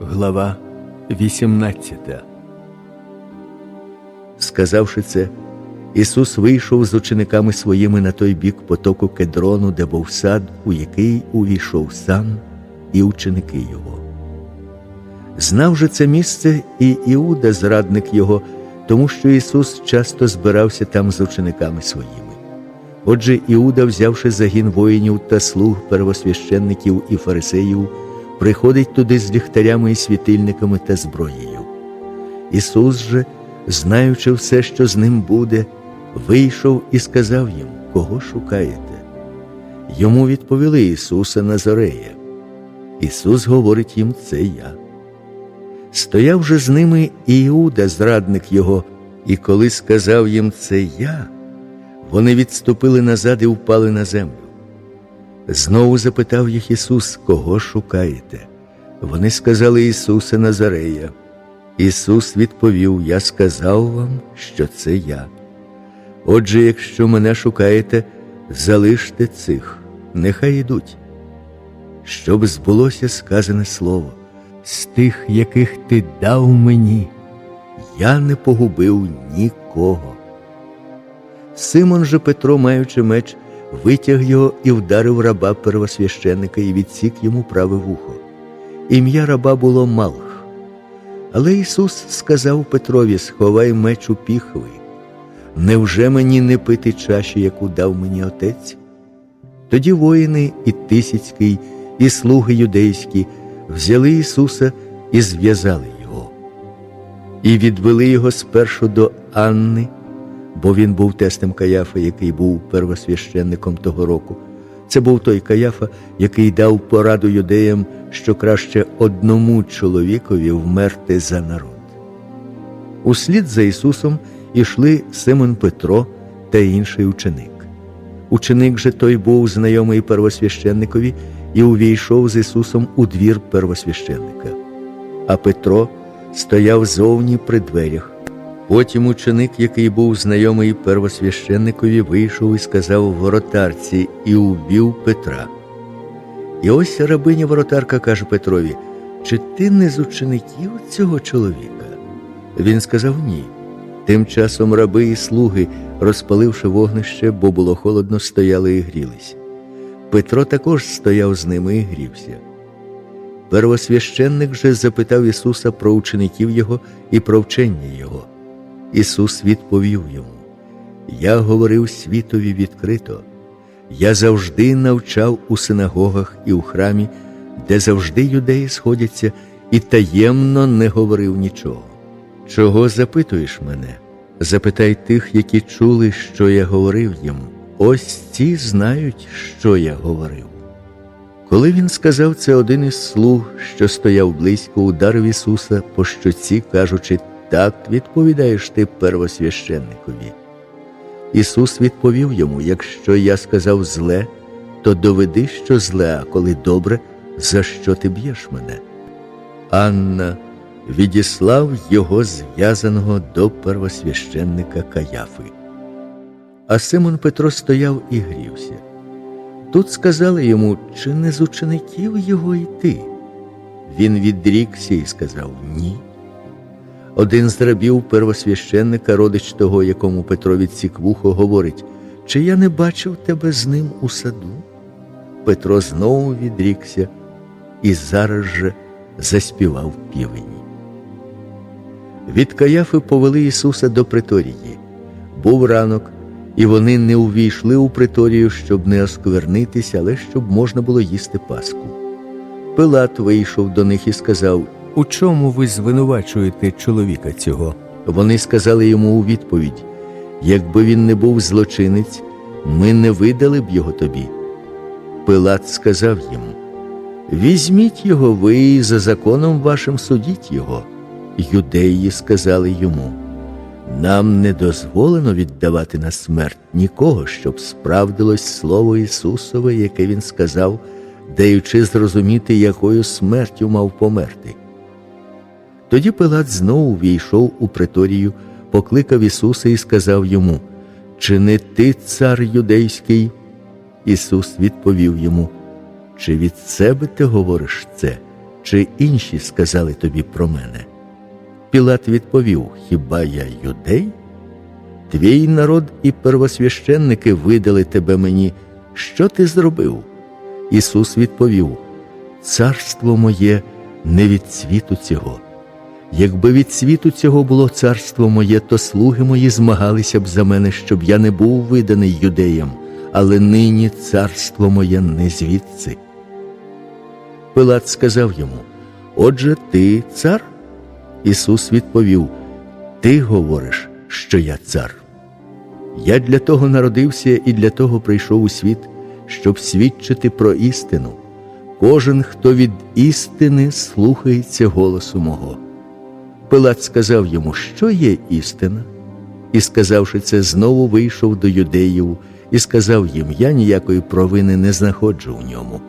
Глава 18 Сказавши це, Ісус вийшов з учениками своїми на той бік потоку кедрону, де був сад, у який увійшов сам і ученики його. Знав же це місце і Іуда, зрадник його, тому що Ісус часто збирався там з учениками своїми. Отже, Іуда, взявши загін воїнів та слуг первосвященників і фарисеїв, приходить туди з ліхтарями і світильниками та зброєю. Ісус же, знаючи все, що з ним буде, вийшов і сказав їм, кого шукаєте. Йому відповіли Ісуса Назарея. Ісус говорить їм, це я. Стояв же з ними Іуда, зрадник його, і коли сказав їм це я, вони відступили назад і впали на землю. Знову запитав їх Ісус, кого шукаєте? Вони сказали Ісуса Назарея. Ісус відповів: Я сказав вам, що це я. Отже, якщо мене шукаєте, залиште цих, нехай ідуть. Щоб збулося сказане слово, з тих, яких ти дав мені, я не погубив нікого. Симон же Петро, маючи меч, витяг його і вдарив раба первосвященника і відсік йому праве вухо. Ім'я раба було Малх. Але Ісус сказав Петрові: Сховай меч у піхви. Невже мені не пити чаші, яку дав мені отець? Тоді воїни і Тисяцький, і слуги юдейські взяли Ісуса і зв'язали Його, і відвели його спершу до Анни, бо він був тестем Каяфа, який був первосвященником того року. Це був той Каяфа, який дав пораду юдеям, що краще одному чоловікові вмерти за народ. Услід за Ісусом ішли Симон Петро та інший ученик. Ученик же той був знайомий первосвященникові і увійшов з Ісусом у двір первосвященника. А Петро стояв зовні при дверях. Потім ученик, який був знайомий первосвященникові, вийшов і сказав воротарці і убив Петра. І ось рабиня воротарка каже Петрові: Чи ти не з учеників цього чоловіка? Він сказав ні. Тим часом раби і слуги, розпаливши вогнище, бо було холодно, стояли і грілись. Петро також стояв з ними і грівся. Первосвященник же запитав Ісуса про учеників Його і про вчення Його. Ісус відповів йому: Я говорив світові відкрито, я завжди навчав у синагогах і у храмі, де завжди юдеї сходяться, і таємно не говорив нічого. Чого запитуєш мене? Запитай тих, які чули, що я говорив їм. Ось ці знають, що я говорив. Коли він сказав це, один із слуг, що стояв близько, ударив Ісуса по щоці, кажучи, так відповідаєш ти первосвященникові. Ісус відповів йому: Якщо я сказав зле, то доведи, що зле, а коли добре, за що ти б'єш мене? Анна відіслав його зв'язаного до первосвященника Каяфи. А Симон Петро стояв і грівся. Тут сказали йому, чи не з учеників його йти? Він відрікся і сказав ні. Один з рабів первосвященника, родич того, якому Петро відсік вухо, говорить, чи я не бачив тебе з ним у саду? Петро знову відрікся і зараз же заспівав півень. Від Каяфи повели Ісуса до приторії. Був ранок, і вони не увійшли у приторію, щоб не осквернитися, але щоб можна було їсти Пасху. Пилат вийшов до них і сказав: У чому ви звинувачуєте чоловіка цього? Вони сказали йому у відповідь: якби він не був злочинець, ми не видали б його тобі. Пилат сказав їм: Візьміть його ви і за законом вашим судіть його. Юдеї сказали йому: Нам не дозволено віддавати на смерть нікого, щоб справдилось слово Ісусове, яке Він сказав, даючи зрозуміти, якою смертю мав померти. Тоді Пилат знову війшов у приторію, покликав Ісуса і сказав йому: Чи не ти цар юдейський? Ісус відповів йому: Чи від себе ти говориш це, чи інші сказали тобі про мене? Пілат відповів: Хіба я юдей? Твій народ і первосвященники видали тебе мені. Що ти зробив? Ісус відповів: Царство моє не від світу цього. Якби від світу цього було царство моє, то слуги мої змагалися б за мене, щоб я не був виданий юдеям, але нині царство моє не звідси. Пилат сказав йому: Отже, ти цар? Ісус відповів: Ти говориш, що я цар. Я для того народився і для того прийшов у світ, щоб свідчити про істину. Кожен, хто від істини слухається голосу мого. Пилат сказав йому, що є істина, і, сказавши це, знову вийшов до юдеїв і сказав їм: Я ніякої провини не знаходжу в ньому.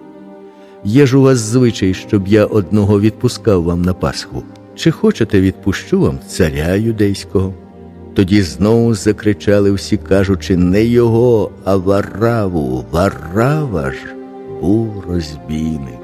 Є ж у вас звичай, щоб я одного відпускав вам на Пасху. Чи хочете відпущу вам царя юдейського? Тоді знову закричали всі, кажучи, не його, а Вараву. Варава ж був розбійник.